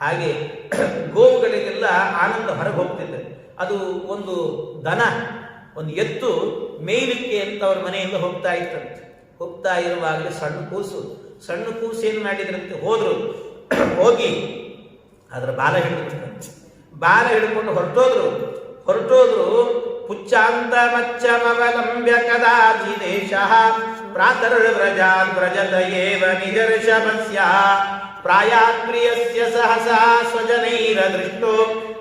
ಹಾಗೆ ಗೋವುಗಳಿಗೆಲ್ಲ ಆನಂದ ಹೊರಗೆ ಹೋಗ್ತಿದ್ದೆ ಅದು ಒಂದು ದನ, ಒಂದು ಎತ್ತು ಮೇಯ್ಲಿಕ್ಕೆ ಅಂತ ಅವ್ರ ಮನೆಯಿಂದ ಹೋಗ್ತಾ ಇತ್ತಂತೆ. ಹೋಗ್ತಾ ಇರುವಾಗಲೇ ಸಣ್ಣ ಕೂಸು. ಸಣ್ಣ ಕೂಸು ಏನು ಮಾಡಿದ್ರಂತೆ? ಹೋದ್ರು. ಹೋಗಿ ಅದರ ಬಾಲ ಹಿಡಿದ್ರಂತೆ ಬಾಲ ಹಿಡ್ಕೊಂಡು ಹೊರಟೋದ್ರು. ಹೊರಟೋದ್ರು, ಪುಚ್ಚಾಂತ ಮಚ್ಚಮವಲಂಬ್ಯ ಕದಾಚಿದೇಶ ಪ್ರಾತರ್ವ್ರಜಾನ್ ವ್ರಜತ ಏವ ನಿಜರ್ಷಭಸ್ಯ ಪ್ರಾಯಾತ್ಪ್ರಿಯಸ್ಯ ಸಹಸಾ ಸ್ವಜನೈರ ದೃಷ್ಟೋ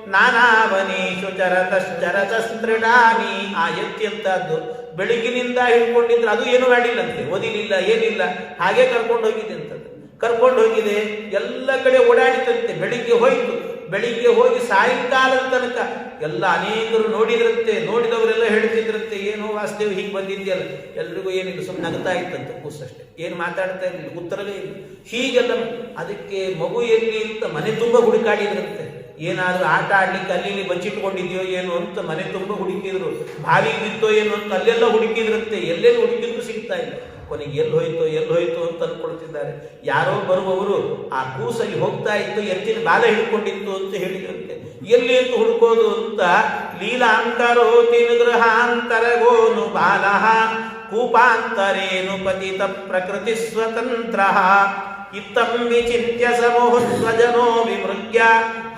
ನಾನಾವನೇಶು ಚರತಶ್ಚರತಸ್ತ್ರಿಡಾನಿ ಆ ಎತ್ತಿಯಂತಹದ್ದು ಬೆಳಗಿನಿಂದ ಹಿಡ್ಕೊಂಡಿದ್ರೆ ಅದು ಏನು ಮಾಡಿಲ್ಲಂತೆ ಓದಿಲಿಲ್ಲ, ಏನಿಲ್ಲ, ಹಾಗೆ ಕರ್ಕೊಂಡು ಹೋಗಿದೆ ಅಂತದ್ದು. ಕರ್ಕೊಂಡು ಹೋಗಿದೆ ಎಲ್ಲ ಕಡೆ ಓಡಾಡಿತಂತೆ. ಬೆಳಿಗ್ಗೆ ಹೋಯ್ತು. ಬೆಳಿಗ್ಗೆ ಹೋಗಿ ಸಾಯಂಕಾಲದ ತನಕ ಎಲ್ಲ ಅನೇಕರು ನೋಡಿದ್ರಂತೆ, ನೋಡಿದವರೆಲ್ಲ ಹೇಳ್ತಿದ್ರಂತೆ, ಏನೋ ವಾಸುದೇವ್ ಹೀಗೆ ಬಂದಿದ್ಯಲ್ಲ? ಎಲ್ರಿಗೂ ಏನಿಲ್ಲ ಸುಮ್ಮನೆ ನಗ್ತಾ ಇತ್ತಂತೆ ಕೂಸಷ್ಟೇ ಏನು ಮಾತಾಡ್ತಾ ಇರಲಿಲ್ಲ, ಉತ್ತರವೇ ಇಲ್ಲ. ಹೀಗೆಲ್ಲ ಅದಕ್ಕೆ ಮಗು ಎಲ್ಲಿ ಅಂತ ಮನೆ ತುಂಬ ಹುಡುಕಾಡಿದ್ರಂತೆ. ಏನಾದ್ರೂ ಆಟ ಆಡ್ಲಿಕ್ಕೆ ಅಲ್ಲಿ ಬಚ್ಚಿಟ್ಕೊಂಡಿದ್ಯೋ ಏನು ಅಂತ ಮನೆ ತುಂಬ ಹುಡುಕಿದ್ರು. ಬಾವಿಗೆ ಬಿತ್ತೋ ಏನು ಅಂತ ಅಲ್ಲೆಲ್ಲ ಹುಡುಕಿದ್ರಂತೆ, ಎಲ್ಲೆಲ್ಲಿ ಹುಡುಕಿದ್ರು ಸಿಗ್ತಾ ಇಲ್ಲ. ಕೊನೆಗೆ ಎಲ್ಲಿ ಹೋಯ್ತು ಎಲ್ಲಿ ಹೋಯ್ತು ಅಂತ ಅನ್ಕೊಳ್ತಿದ್ದಾರೆ. ಯಾರೋ ಬರುವವರು ಆ ಕೂಸಲ್ಲಿ ಹೋಗ್ತಾ ಇತ್ತು, ಎತ್ತಿನ ಬಾಲ ಹಿಡ್ಕೊಂಡಿತ್ತು ಅಂತ ಹೇಳಿದಂತೆ ಎಲ್ಲಿ ಅಂತ ಹುಡುಕೋದು ಅಂತ ಲೀಲಾಂತರೋ ನಿಗೃಹಾಂತರಗೋನು ಬಾಲಃ ಕೂಪಾಂತರೇನು ಪತಿತ ಪ್ರಕೃತಿ ಸ್ವತಂತ್ರ ಇತ್ತಂ ವಿಚಿತ್ಯ ಸಮೂಹಸ್ವಜನೋ ವಿಮೃಗ್ಯ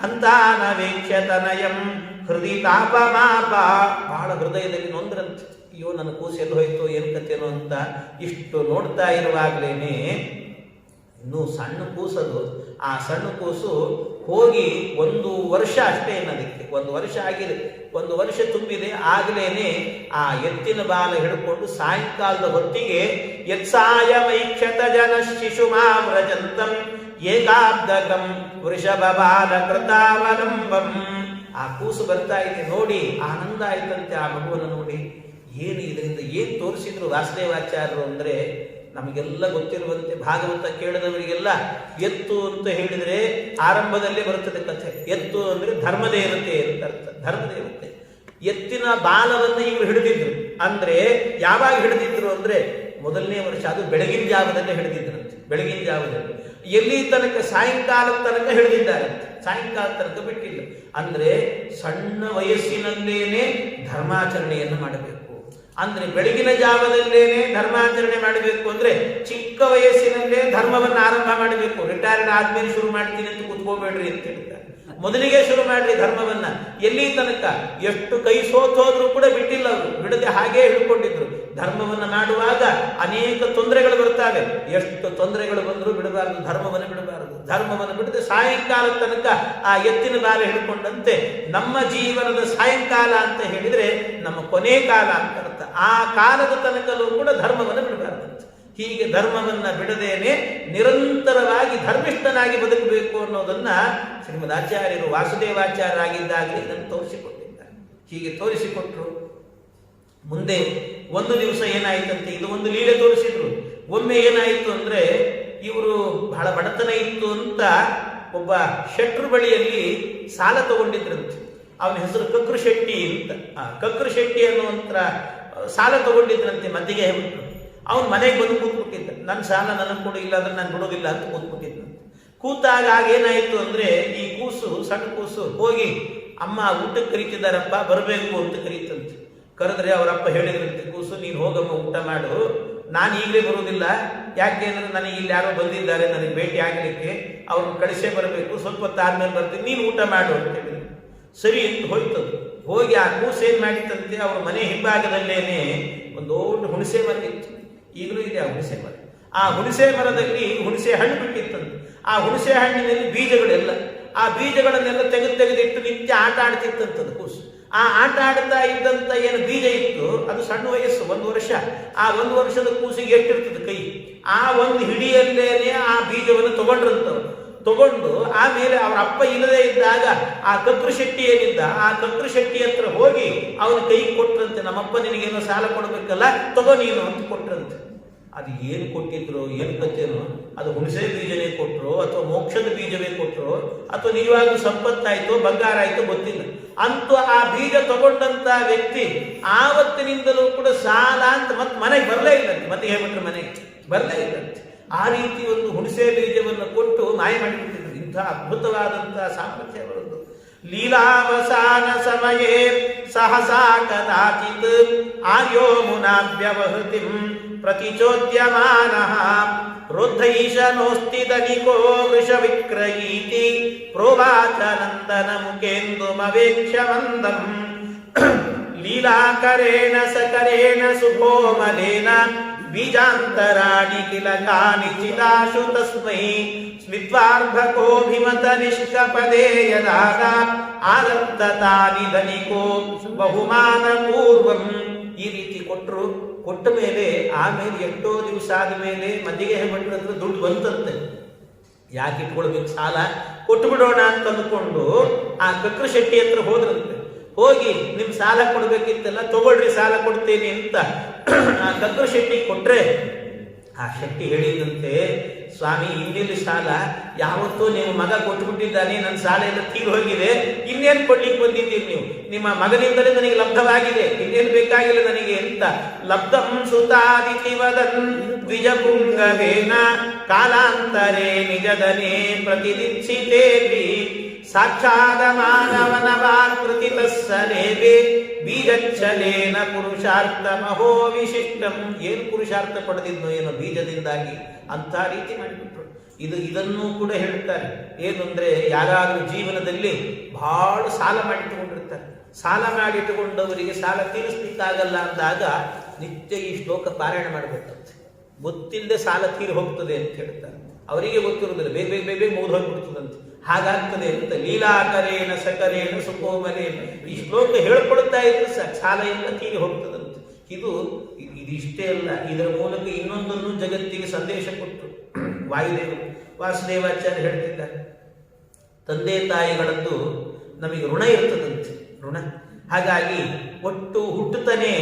ಹಂತಾನ ವೇಕ್ಷ್ಯತನಯಂ ಹೃದಯ ತಾಪಮಾಪ. ಬಹಳ ಹೃದಯದಲ್ಲಿ ನೊಂದ್ರಂತೆ. ಅಯ್ಯೋ, ನನ್ನ ಕೂಸು ಎಲ್ಲಿ ಹೋಯ್ತು, ಏನು ಕಥೆನೋ ಅಂತ ಇಷ್ಟು ನೋಡ್ತಾ ಇರುವಾಗಲೇನೆ ಇನ್ನೂ ಸಣ್ಣ ಕೂಸದು. ಆ ಸಣ್ಣ ಕೂಸು ಹೋಗಿ ಒಂದು ವರ್ಷ ಅಷ್ಟೇ ಅದಕ್ಕೆ ಒಂದು ವರ್ಷ ಆಗಿದೆ. ಒಂದು ವರ್ಷ ತುಂಬಿದೆ. ಆಗಲೇನೆ ಆ ಎತ್ತಿನ ಬಾಲ ಹಿಡ್ಕೊಂಡು ಸಾಯಂಕಾಲದ ಹೊತ್ತಿಗೆ ಯತ್ಸಾಯ ಮೈಕ್ಷತ ಜನ ಶಿಶುಮಾವ್ರಜಂತಂ ಏಕಾಬ್ಧಕಂ ವೃಷಭ ಬಾಲ ಕೃತಾವಲಂಬಂ. ಆ ಕೂಸು ಬರ್ತಾ ಇದೆ. ನೋಡಿ, ಆನಂದ ಆಯ್ತಂತೆ ಆ ಮಗುವನ್ನು ನೋಡಿ. ಏನು ಇದರಿಂದ ಏನು ತೋರಿಸಿದ್ರು ವಾಸುದೇವಾಚಾರ್ಯರು ಅಂದರೆ ನಮಗೆಲ್ಲ ಗೊತ್ತಿರುವಂತೆ, ಭಾಗವತ ಕೇಳಿದವರಿಗೆಲ್ಲ ಎತ್ತು ಅಂತ ಹೇಳಿದರೆ ಆರಂಭದಲ್ಲೇ ಬರುತ್ತದೆ ಕಥೆ. ಎತ್ತು ಅಂದರೆ ಧರ್ಮದೇವತೆ ಅಂತ ಅರ್ಥ. ಧರ್ಮದೇವತೆ. ಎತ್ತಿನ ಬಾಲವನ್ನು ಇವರು ಹಿಡಿದಿದ್ರು. ಅಂದರೆ ಯಾವಾಗ ಹಿಡಿದಿದ್ರು ಅಂದರೆ ಮೊದಲನೇ ವರ್ಷ, ಅದು ಬೆಳಗಿನ ಜಾವದಲ್ಲೇ ಹಿಡಿದಿದ್ರಂತೆ. ಬೆಳಗಿನ ಜಾವದಲ್ಲಿ. ಎಲ್ಲಿ ತನಕ, ಸಾಯಂಕಾಲದ ತನಕ ಹಿಡಿದಿದ್ದಾರಂತೆ. ಸಾಯಂಕಾಲ ತನಕ ಬಿಟ್ಟಿಲ್ಲ. ಅಂದರೆ ಸಣ್ಣ ವಯಸ್ಸಿನಲ್ಲೇನೆ ಧರ್ಮಾಚರಣೆಯನ್ನು ಮಾಡಬೇಕು. ಅಂದ್ರೆ ಬೆಳಗಿನ ಜಾವದಲ್ಲೇನೆ ಧರ್ಮಾಚರಣೆ ಮಾಡಬೇಕು ಅಂದ್ರೆ ಚಿಕ್ಕ ವಯಸ್ಸಿನಲ್ಲೇ ಧರ್ಮವನ್ನು ಆರಂಭ ಮಾಡಬೇಕು. ರಿಟೈರ್ಡ್ ಆದ್ಮೇಲೆ ಶುರು ಮಾಡ್ತೀನಿ ಅಂತ ಕುತ್ಕೋಬೇಡ್ರಿ ಅಂತ ಹೇಳ್ತಾರೆ ಮೊದಲಿಗೆ ಶುರು ಮಾಡ್ರಿ ಧರ್ಮವನ್ನ. ಎಲ್ಲಿ ತನಕ? ಎಷ್ಟು ಕೈ ಸೋತೋದ್ರೂ ಕೂಡ ಬಿಟ್ಟಿಲ್ಲ ಅವರು. ಬಿಡದೆ ಹಾಗೇ ಹಿಡ್ಕೊಂಡಿದ್ರು. ಧರ್ಮವನ್ನ ಮಾಡುವಾಗ ಅನೇಕ ತೊಂದರೆಗಳು ಬರ್ತಾವೆ ಎಷ್ಟು ತೊಂದರೆಗಳು ಬಂದರೂ ಬಿಡಬಾರದು, ಧರ್ಮವನ್ನು ಬಿಡಬಾರದು. ಧರ್ಮವನ್ನು ಬಿಡದೆ ಸಾಯಂಕಾಲ ತನಕ ಆ ಎತ್ತಿನ ಬಾಲ ಹಿಡ್ಕೊಂಡಂತೆ ನಮ್ಮ ಜೀವನದ ಸಾಯಂಕಾಲ ಅಂತ ಹೇಳಿದ್ರೆ ನಮ್ಮ ಕೊನೆ ಕಾಲ ಅಂತ ಅರ್ಥ. ಆ ಕಾಲದ ತನಕಲೂ ಕೂಡ ಧರ್ಮವನ್ನು ಬಿಡಬಾರದಂತೆ ಹೀಗೆ ಧರ್ಮವನ್ನ ಬಿಡದೇನೆ ನಿರಂತರವಾಗಿ ಧರ್ಮಿಷ್ಠನಾಗಿ ಬದುಕಬೇಕು ಅನ್ನೋದನ್ನ ಶ್ರೀಮದ್ ಆಚಾರ್ಯರು ವಾಸುದೇವಾಚಾರ್ಯರಾಗಿದ್ದಾಗಲೇ ಇದನ್ನು ತೋರಿಸಿಕೊಟ್ಟಿದ್ದಾರೆ. ಹೀಗೆ ತೋರಿಸಿಕೊಟ್ರು. ಮುಂದೆ ಒಂದು ದಿವಸ ಏನಾಯ್ತಂತೆ? ಇದು ಒಂದು ಲೀಲೆ ತೋರಿಸಿದ್ರು. ಒಮ್ಮೆ ಏನಾಯಿತು ಅಂದ್ರೆ ಇವರು ಬಹಳ ಬಡತನ ಇತ್ತು ಅಂತ ಒಬ್ಬ ಶೆಟ್ರು ಬಳಿಯಲ್ಲಿ ಸಾಲ ತಗೊಂಡಿದ್ರಂತೆ. ಅವನ ಹೆಸರು ಕಕ್ರು ಶೆಟ್ಟಿ ಅಂತ. ಕಕ್ರು ಶೆಟ್ಟಿ ಅನ್ನುವಂತ ಸಾಲ ತಗೊಂಡಿದ್ರಂತೆ ಮದ್ದಿಗೆ ಹೇಳ್ಬಿಟ್ರು ಅವನು ಮನೆಗೆ ಬಂದು ಕೂತ್ಬಿಟ್ಟಿದ್ದ. ನನ್ನ ಸಾಲ ನನಗೆ ಕೊಡು ಇಲ್ಲ ಅಂದ್ರೆ ನಾನು ಬಿಡೋದಿಲ್ಲ ಅಂತ ಕೂತ್ಬಿಟ್ಟಿದ್ದ. ಕೂತಾಗ ಆಗ ಏನಾಯಿತು ಅಂದ್ರೆ, ಈ ಕೂಸು, ಸಣ್ಣ ಕೂಸು, ಹೋಗಿ, ಅಮ್ಮ ಊಟಕ್ಕೆ ಕರೀತಿದ್ದಾರಪ್ಪ, ಬರಬೇಕು ಅಂತ ಕರೀತಂತೆ. ಕರೆದ್ರೆ ಅವರಪ್ಪ ಹೇಳಿದ್ರಂತೆ, ಕೂಸು, ನೀನು ಹೋಗಮ್ಮ, ಊಟ ಮಾಡು. ನಾನು ಈಗಲೇ ಬರೋದಿಲ್ಲ. ಯಾಕೆ ಅಂದರೆ ನನಗೆ ಇಲ್ಲಿ ಯಾರೋ ಬಂದಿದ್ದಾರೆ, ನನಗೆ ಭೇಟಿ ಆಗಲಿಕ್ಕೆ. ಅವ್ರನ್ನ ಕಳಿಸೇ ಬರಬೇಕು. ಸ್ವಲ್ಪ ಹೊತ್ತಾದ್ಮೇಲೆ ಬರ್ತೀನಿ. ನೀನು ಊಟ ಮಾಡು, ಅಂತ ಹೇಳಿದ್ರು. ಸರಿ ಅಂತ ಹೋಯ್ತು ಹೋಗಿ ಆ ಕೂಸು ಏನು ಮಾಡಿತ್ತಂತೆ ಅವ್ರ ಮನೆ ಹಿಂಭಾಗದಲ್ಲೇನೆ ಒಂದು ದೊಡ್ಡ ಹುಣಸೆ ಬಂದಿತ್ತು ಈಗಲೂ ಇದೆ, ಆ ಹುಣಸೆ ಮರ. ಆ ಹುಣಸೆ ಮರದಲ್ಲಿ ಹುಣಸೆ ಹಣ್ಣು ಬಿಟ್ಟಿತ್ತಂತೆ. ಆ ಹುಣಸೆ ಹಣ್ಣಿನಲ್ಲಿ ಬೀಜಗಳೆಲ್ಲ, ಆ ಬೀಜಗಳನ್ನೆಲ್ಲ ತೆಗೆದು ತೆಗೆದಿಟ್ಟು ನಿತ್ಯ ಆಟ ಆಡ್ತಿತ್ತಂತದ್ದು ಕೂಸು ಆ ಆಟ ಆಡ್ತಾ ಇದ್ದಂತ ಏನು ಬೀಜ ಇತ್ತು, ಅದು ಸಣ್ಣ ವಯಸ್ಸು, ಒಂದು ವರ್ಷ. ಆ ಒಂದು ವರ್ಷದ ಕೂಸಿಗೆ ಎಷ್ಟಿರ್ತದೆ ಕೈ? ಆ ಒಂದು ಹಿಡಿಯಲ್ಲೇನೆ ಆ ಬೀಜವನ್ನು ತಗೊಂಡ್ರಂತವ್ರು. ತಗೊಂಡು ಆಮೇಲೆ ಅವರ ಅಪ್ಪ ಇಲ್ಲದೆ ಇದ್ದಾಗ ಆ ಕಬ್ರು ಶೆಟ್ಟಿ ಏನಿದ್ದ, ಆ ಕಬ್ರು ಶೆಟ್ಟಿ ಹತ್ರ ಹೋಗಿ ಅವನ ಕೈ ಕೊಟ್ರಂತೆ, ನಮ್ಮಪ್ಪ ನಿನಗೇನೋ ಸಾಲ ಕೊಡಬೇಕಲ್ಲ, ತಗೋ ನೀನು ಅಂತ ಕೊಟ್ರಂತೆ. ಅದು ಏನು ಕೊಟ್ಟಿದ್ರು, ಏನು ಕತ್ತೇನೋ ಅದು ಹುಣಸೆ ಬೀಜವೇ ಕೊಟ್ಟರು ಅಥವಾ ಮೋಕ್ಷದ ಬೀಜವೇ ಕೊಟ್ಟರು ಅಥವಾ ನಿಜವಾಗ್ಲೂ ಸಂಪತ್ತಾಯ್ತು ಬಂಗಾರ ಆಯ್ತು ಗೊತ್ತಿಲ್ಲ. ಅಂತೂ ಆ ಬೀಜ ತಗೊಂಡಂತ ವ್ಯಕ್ತಿ ಆವತ್ತಿನಿಂದಲೂ ಕೂಡ ಸಾಲ ಅಂತ ಮತ್ತೆ ಮನೆಗೆ ಬರಲೇ ಇಲ್ಲಂತೆ. ಮತ್ತೆ ಹೇಳ್ಬಿಟ್ರೆ ಮನೆಗೆ ಬರಲೇ ಇಲ್ಲಂತೆ. ಆ ರೀತಿ ಒಂದು ಹುಣಸೆ ಬೀಜವನ್ನು ಕೊಟ್ಟು ಮಾಯ ಮಾಡಿಬಿಟ್ಟಿದ್ರು. ಇಂಥ ಅದ್ಭುತವಾದಂತಹ ಸಾಮರ್ಥ್ಯ ಅವರದ್ದು ಲೀಲಾವಸಾನ ಸಮಯೇ ಸಹಸಾ ಕದಾಚಿತ್ ಆಯೋ ಮುನಾಭ್ಯವಹೃತಿಂ प्रतिचोद्यमानः रुद्ध ईशनोऽस्ति दनिको वृषविक्रयीति प्रोवाच नन्दनमुकेन्दुमवेक्षमन्दम् लीलाकरेण सकरेण सुभोमलेन बीजान्तराणि किल कानिचिदाशु तस्मै स्मित्वार्भकोऽभिमतनिष्कपदे यदा आदत्ततानि धनिको बहुमानपूर्वम् ಈ ರೀತಿ ಕೊಟ್ಟರು ಕೊಟ್ಟ ಮೇಲೆ ಆಮೇಲೆ ಎಷ್ಟೋ ದಿವಸ ಆದ ಮೇಲೆ ಮದ್ದಿಗೆ ಭಟ್ರ ಹತ್ರ ದುಡ್ಡು ಬಂತಂತೆ. ಯಾಕೆ ಇಟ್ಕೊಳ್ಬೇಕು ಸಾಲ? ಕೊಟ್ಟು ಬಿಡೋಣ ಅಂತ ಅಂದ್ಕೊಂಡು ಆ ಕಕ್ರ ಶೆಟ್ಟಿ ಹತ್ರ ಹೋದ್ರಂತೆ. ಹೋಗಿ, ನಿಮ್ ಸಾಲ ಕೊಡ್ಬೇಕಿತ್ತಲ್ಲ, ತಗೊಳ್ರಿ, ಸಾಲ ಕೊಡ್ತೇನೆ ಅಂತ ಆ ಕಕ್ರ ಶೆಟ್ಟಿ ಕೊಟ್ರೆ, ಆ ಶೆಟ್ಟಿ ಹೇಳಿದಂತೆ ಸ್ವಾಮಿ, ಇನ್ನೆಲ್ಲಿ ಸಾಲ? ಯಾವತ್ತೂ ನಿಮ್ಮ ಮಗ ಕೊಟ್ಟುಬಿಟ್ಟಿದ್ದಾನೆ, ನನ್ನ ಸಾಲ ಎಲ್ಲ ತೀರು ಹೋಗಿದೆ. ಇನ್ನೇನು ಕೊಡ್ಲಿಕ್ಕೆ ಬಂದಿದ್ದೀರಿ ನೀವು? ನಿಮ್ಮ ಮಗನಿಂದಲೇ ನನಗೆ ಲಬ್ಧವಾಗಿದೆ. ಇನ್ನೇನು ಬೇಕಾಗಿಲ್ಲ ನನಗೆ ಅಂತ ಲಬ್ಧಂ ವದನ್ ದ್ವಿಜಪುಂಗವೇನ ಕಾಲಾಂತರೇ ನಿಜದನೇ ಪ್ರತಿದಿಚ್ಛಿತೇಪಿ ಸಾಕ್ಷಾದ ಮಾನವನ ವಾಕೃತಿ ಬೀಜಚ್ಛಲೇನ ಪುರುಷಾರ್ಥ ಮಹೋ ವಿಶಿಷ್ಟಂ. ಏನು ಪುರುಷಾರ್ಥ ಪಡೆದಿದ್ನೋ ಏನೋ ಬೀಜದಿಂದಾಗಿ ಅಂತ ರೀತಿ ಮಾಡಿಬಿಟ್ರು. ಇದು ಇದನ್ನು ಕೂಡ ಹೇಳ್ತಾರೆ. ಏನು ಅಂದ್ರೆ ಯಾರಾದರೂ ಜೀವನದಲ್ಲಿ ಬಹಳ ಸಾಲ ಮಾಡಿಟ್ಟುಕೊಂಡಿರ್ತಾರೆ. ಸಾಲ ಮಾಡಿಟ್ಟುಕೊಂಡವರಿಗೆ ಸಾಲ ತೀರಿಸ್ಲಿಕ್ಕಾಗಲ್ಲ ಅಂದಾಗ ನಿತ್ಯ ಈ ಶ್ಲೋಕ ಪಾರಾಯಣ ಮಾಡಬೇಕಂತೆ ಗೊತ್ತಿಲ್ಲದೆ ಸಾಲ ತೀರಿ ಹೋಗ್ತದೆ ಅಂತ ಹೇಳ್ತಾರೆ. ಅವರಿಗೆ ಗೊತ್ತಿರುವುದಿಲ್ಲ. ಬೇಗ ಬೇಗ ಬೇಗ ಬೇಗ ಹೋಗ್ಬಿಡ್ತದಂತೆ. ಹಾಗಾಗ್ತದೆ ಅಂತ ಲೀಲಾಕರೇನ ಸಕರೇನ ಸುಕೋಮರೇಣ ಈ ಶ್ಲೋಕ ಹೇಳ್ಕೊಳ್ತಾ ಇದ್ರೆ ಸಾಲ ಎಲ್ಲ ತೀರಿ ಹೋಗ್ತದಂತೆ. ಇದು ಇದಿಷ್ಟೇ ಅಲ್ಲ, ಇದರ ಮೂಲಕ ಇನ್ನೊಂದನ್ನು ಜಗತ್ತಿಗೆ ಸಂದೇಶ ಕೊಟ್ಟು. ವಾಯುದೇವರು ವಾಸುದೇವಾಚಾರ್ಯ ಹೇಳ್ತಿದ್ದಾರೆ. ತಂದೆ ತಾಯಿಗಳದ್ದು ನಮಗೆ ಋಣ ಇರ್ತದಂತೆ, ಋಣ. ಹಾಗಾಗಿ ಒಟ್ಟು ಹುಟ್ಟುತ್ತಾನೆ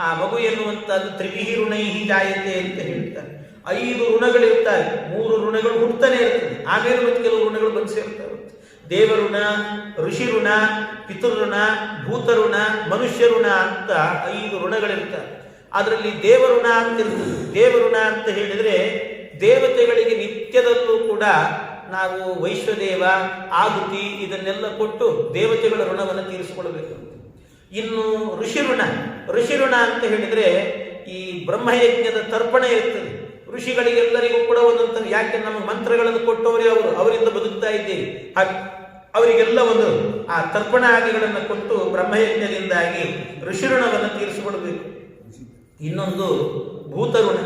ಆ ಮಗು ಎನ್ನುವಂತದ್ದು ತ್ರಿವಿಹಿ ಋಣೈಹಿ ಜಾಯತೆ ಅಂತ ಹೇಳ್ತಾರೆ. ಐದು ಋಣಗಳಿರ್ತಾರೆ ಮೂರು ಋಣಗಳು ಹುಡ್ತಾನೆ ಇರ್ತದೆ. ಆಮೇಲೆ ಮತ್ತೆ ಕೆಲವು ಋಣಗಳು ಬಂದು ಸೇರ್ತವೆ ದೇವಋಣ ಋಷಿ ಋಣ ಪಿತೃಋಣ ಭೂತಋಣ ಮನುಷ್ಯ ಋಣ ಅಂತ ಐದು ಋಣಗಳಿರ್ತಾರೆ ಅದರಲ್ಲಿ ದೇವಋಣ ಅಂತ ಇರ್ತದೆ. ದೇವಋಣ ಅಂತ ಹೇಳಿದ್ರೆ ದೇವತೆಗಳಿಗೆ ನಿತ್ಯದಲ್ಲೂ ಕೂಡ ನಾವು ವೈಶ್ವದೇವ ಆಹುತಿ ಇದನ್ನೆಲ್ಲ ಕೊಟ್ಟು ದೇವತೆಗಳ ಋಣವನ್ನು ತೀರಿಸಿಕೊಳ್ಬೇಕು ಇನ್ನು ಋಷಿ ಋಣ. ಋಷಿ ಋಣ ಅಂತ ಹೇಳಿದ್ರೆ ಈ ಬ್ರಹ್ಮಯಜ್ಞದ ತರ್ಪಣ ಇರ್ತದೆ. ಋಷಿಗಳಿಗೆಲ್ಲರಿಗೂ ಕೂಡ ಒಂದೊಂದು ಯಾಕೆ ನಮ್ಮ ಮಂತ್ರಗಳನ್ನು ಕೊಟ್ಟವರೇ ಅವರು? ಅವರಿಂದ ಬದುಕ್ತಾ ಇದ್ದೇವೆ ಅವರಿಗೆಲ್ಲ ಒಂದು ಆ ತರ್ಪಣಾದಿಗಳನ್ನು ಕೊಟ್ಟು ಬ್ರಹ್ಮಯಜ್ಞದಿಂದಾಗಿ ಋಷಿಋಣವನ್ನು ತೀರಿಸಿಕೊಳ್ಬೇಕು ಇನ್ನೊಂದು ಭೂತಋಣ.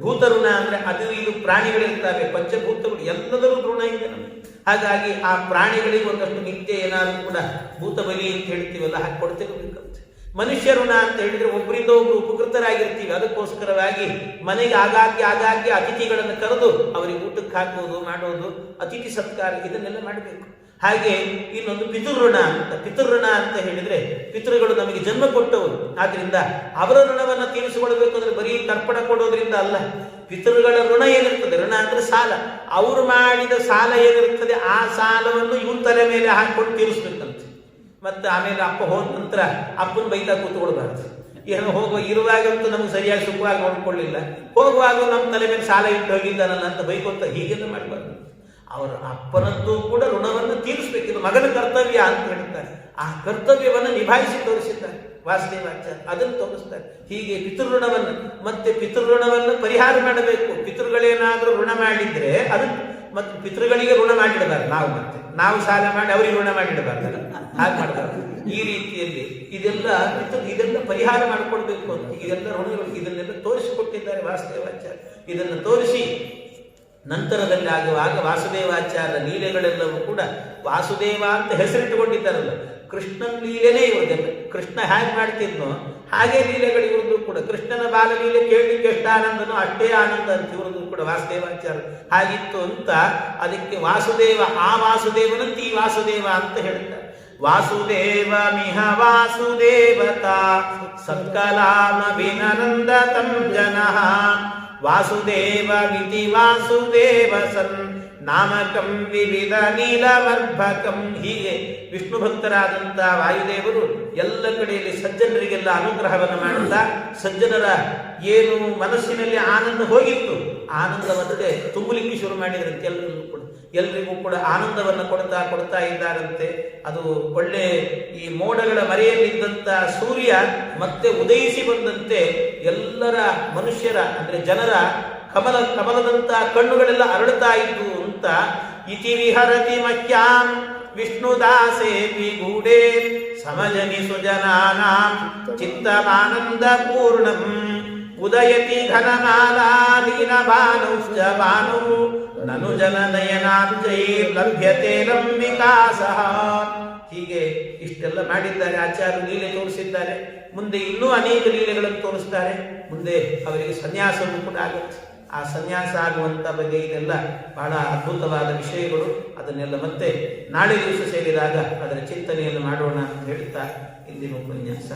ಭೂತಋಣ ಅಂದ್ರೆ ಅದು ಇದು ಪ್ರಾಣಿಗಳಿರ್ತವೆ, ಪಂಚಭೂತಗಳು ಎಲ್ಲದರೂ ಋಣ ಇದೆ ನಮಗೆ. ಹಾಗಾಗಿ ಆ ಪ್ರಾಣಿಗಳಿಗೆ ಒಂದಷ್ಟು ನಿತ್ಯ ಏನಾದರೂ ಕೂಡ ಭೂತ ಬಲಿ ಅಂತ ಹೇಳ್ತೀವಲ್ಲ ಹಾಕಿ ಕೊಡ್ತಿರ್ಬೇಕಂತೆ ಮನುಷ್ಯ ಋಣ ಅಂತ ಹೇಳಿದ್ರೆ ಒಬ್ಬರಿಂದ ಒಬ್ರು ಉಪಕೃತರಾಗಿರ್ತೀವಿ. ಅದಕ್ಕೋಸ್ಕರವಾಗಿ ಮನೆಗೆ ಆಗಾಗ್ಗೆ ಆಗಾಗ್ಗೆ ಅತಿಥಿಗಳನ್ನು ಕರೆದು ಅವರಿಗೆ ಊಟಕ್ಕೆ ಹಾಕೋದು ಮಾಡೋದು, ಅತಿಥಿ ಸತ್ಕಾರ ಇದನ್ನೆಲ್ಲ ಮಾಡಬೇಕು. ಹಾಗೆ ಇನ್ನೊಂದು ಪಿತೃಋಣ ಅಂತ ಪಿತೃಋಣ ಅಂತ ಹೇಳಿದ್ರೆ ಪಿತೃಗಳು ನಮಗೆ ಜನ್ಮ ಕೊಟ್ಟವರು. ಆದ್ರಿಂದ ಅವರ ಋಣವನ್ನು ತೀರಿಸಿಕೊಳ್ಬೇಕು ಅಂದ್ರೆ ಬರೀ ತರ್ಪಣ ಕೊಡೋದ್ರಿಂದ ಅಲ್ಲ. ಪಿತೃಗಳ ಋಣ ಏನಿರ್ತದೆ? ಋಣ ಅಂದ್ರೆ ಸಾಲ. ಅವರು ಮಾಡಿದ ಸಾಲ ಏನಿರ್ತದೆ? ಆ ಸಾಲವನ್ನು ಇವನ್ ತಲೆ ಮೇಲೆ ಹಾಕೊಂಡು ತೀರಿಸ್ಬೇಕಂತೆ ಮತ್ತೆ ಆಮೇಲೆ ಅಪ್ಪ ಹೋದ ನಂತರ ಅಪ್ಪನ ಬೈತಾ ಕೂತ್ಕೊಳ್ಬಾರ್ದು. ಏನು ಹೋಗುವ, ಇರುವಾಗಂತೂ ನಮ್ಗೆ ಸರಿಯಾಗಿ ಸುಖವಾಗಿ ನೋಡ್ಕೊಳ್ಳಿಲ್ಲ. ಹೋಗುವಾಗ ನಮ್ಮ ತಲೆ ಮೇಲೆ ಸಾಲ ಇಟ್ಟು ಹೋಗಿದ್ದಾನಲ್ಲ ಅಂತ ಬೈಕೊಂತ ಹೀಗೆಲ್ಲ ಮಾಡಬಾರ್ದು. ಅವರ ಅಪ್ಪನದ್ದು ಕೂಡ ಋಣವನ್ನು ತೀರಿಸಬೇಕಿದ್ದು ಮಗನ ಕರ್ತವ್ಯ ಅಂತ ಹೇಳ್ತಾರೆ. ಆ ಕರ್ತವ್ಯವನ್ನು ನಿಭಾಯಿಸಿ ತೋರಿಸಿದ್ದಾರೆ. ವಾಸುದೇವಾಚಾರ್ಯ ಅದನ್ನು ತೋರಿಸ್ತಾರೆ. ಹೀಗೆ ಪಿತೃಋಣವನ್ನು, ಮತ್ತೆ ಪಿತೃಋಣವನ್ನು ಪರಿಹಾರ ಮಾಡಬೇಕು. ಪಿತೃಗಳೇನಾದರೂ ಋಣ ಮಾಡಿದ್ರೆ ಅದು ಮತ್ತೆ ಪಿತೃಗಳಿಗೆ ಋಣ ಮಾಡಿಡಬಾರ್ದು. ನಾವು ಮತ್ತೆ. ನಾವು ಸಾಲ ಮಾಡಿ ಅವರಿಗೆ ಋಣ ಮಾಡಿಡಬಾರ್ದಲ್ಲ ಹಾಗೆ ಮಾಡ್ತಾರೆ. ಈ ರೀತಿಯಲ್ಲಿ ಇದೆಲ್ಲ ಇದೆಲ್ಲ ಪರಿಹಾರ ಮಾಡಿಕೊಡ್ಬೇಕು ಅಂತ. ಇದೆಲ್ಲ ಋಣಗಳು ಇದನ್ನೆಲ್ಲ ತೋರಿಸಿಕೊಟ್ಟಿದ್ದಾರೆ ವಾಸುದೇವಾಚಾರ್ಯ. ಇದನ್ನು ತೋರಿಸಿ ನಂತರದಲ್ಲಿ ಆಗುವಾಗ ವಾಸುದೇವಾಚಾರ್ಯ ಲೀಲೆಗಳೆಲ್ಲವೂ ಕೂಡ ವಾಸುದೇವ ಅಂತ ಹೆಸರಿಟ್ಟುಕೊಂಡಿದ್ದಾರಲ್ಲ. ಕೃಷ್ಣನ ಲೀಲೆನೇ ಇರೋದೆಲ್ಲ ಕೃಷ್ಣ ಹೇಗೆ ಮಾಡ್ತಿದ್ನೋ ಹಾಗೆ ಲೀಲೆಗಳು ಇವ್ರದ್ದು ಕೂಡ ಕೃಷ್ಣನ ಬಾಲಲೀಲೆ ಕೇಳಲಿಕ್ಕೆ ಎಷ್ಟು ಆನಂದನೋ ಅಷ್ಟೇ ಆನಂದ ಅಂತ ಇವ್ರದ್ದು ಕೂಡ ವಾಸುದೇವಾಚಾರ್ಯ ಹಾಗಿತ್ತು ಅಂತ ಅದಕ್ಕೆ ವಾಸುದೇವ, ಆ ವಾಸುದೇವನಂತ ಈ ವಾಸುದೇವ ಅಂತ ಹೇಳ್ತಾರೆ. ವಾಸುದೇವ ಮಿಹ ವಾಸುದೇವತಾ ಸತ್ಕಲಾಮಭಿನಂದತಂ ಜನಃ ವಾಸುದೇವ ಮಿತಿ ವಾಸುದೇವ ಸನ್ ನಾಮಕಂ ವಿವಿಧ ನೀಲವರ್ಭಕಂ ಹೀಗೆ ವಿಷ್ಣು ಭಕ್ತರಾದಂಥ ವಾಯುದೇವರು ಎಲ್ಲ ಕಡೆಯಲ್ಲಿ ಸಜ್ಜನರಿಗೆಲ್ಲ ಅನುಗ್ರಹವನ್ನು ಮಾಡುತ್ತಾ ಸಜ್ಜನರ ಏನು ಮನಸ್ಸಿನಲ್ಲಿ ಆನಂದ ಹೋಗಿತ್ತು. ಆನಂದವಂತೆ ತುಂಬಲಿಕ್ಕೆ ಶುರು ಮಾಡಿದ್ರಂತೆ ಎಲ್ಲರಿಗೂ ಕೂಡ. ಎಲ್ರಿಗೂ ಕೂಡ ಆನಂದವನ್ನು ಕೊಡ್ತಾ ಕೊಡ್ತಾ ಇದ್ದಾರಂತೆ. ಅದು ಒಳ್ಳೆ ಈ ಮೋಡಗಳ ಮರೆಯಲ್ಲಿದ್ದಂಥ ಸೂರ್ಯ ಮತ್ತೆ ಉದಯಿಸಿ ಬಂದಂತೆ ಎಲ್ಲರ ಮನುಷ್ಯರ, ಅಂದ್ರೆ ಜನರ ಕಮಲ, ಕಮಲದಂತ ಕಣ್ಣುಗಳೆಲ್ಲ ಅರಳುತ್ತಾ ಇದ್ದು ಅಂತ. ಇತಿ ವಿಹರತಿ ಮಹ್ಯಾಂ ವಿಷ್ಣುದಾಸೇಪಿ ಗೂಢೆ. ಸಮಜನಿ ಸುಜನಾನಾಂ. ಚಿತ್ತಮಾನಂದ ಪೂರ್ಣಂ. ಉದಯತಿ ಘನಮಾಲಾ ಲೀನಭಾನುಶ್ಚ ಭಾನು. ನನು ಜನನಯನಾಬ್ಜೈರ್ಲಭ್ಯತೆ ಲಂಬಿಕಾಸ ಹೀಗೆ ಇಷ್ಟೆಲ್ಲ ಮಾಡಿದ್ದಾರೆ ಆಚಾರ್ಯ ಲೀಲೆ ತೋರಿಸಿದ್ದಾರೆ. ಮುಂದೆ ಇನ್ನೂ ಅನೇಕ ಲೀಲೆಗಳನ್ನು ತೋರಿಸ್ತಾರೆ. ಮುಂದೆ ಅವರಿಗೆ ಸನ್ಯಾಸವೂ ಕೂಡ ಆಗುತ್ತೆ. ಆ ಸನ್ಯಾಸ ಆಗುವಂಥ ಬಗ್ಗೆ ಇದೆಲ್ಲ ಬಹಳ ಅದ್ಭುತವಾದ ವಿಷಯಗಳು. ಅದನ್ನೆಲ್ಲ ಮತ್ತೆ ನಾಳೆ ದಿವಸ ಸೇರಿದಾಗ ಅದರ ಚಿಂತನೆಯನ್ನು ಮಾಡೋಣ ಅಂತ ಹೇಳ್ತಾ ಇಂದಿನ ಉಪನ್ಯಾಸ.